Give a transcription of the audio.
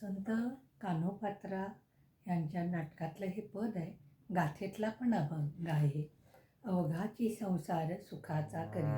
संत कानोपात्रा यांच्या नाटकातलं हे पद आहे. गाथेतला पण अभंग आहे. अवघाची संसार सुखाचा करी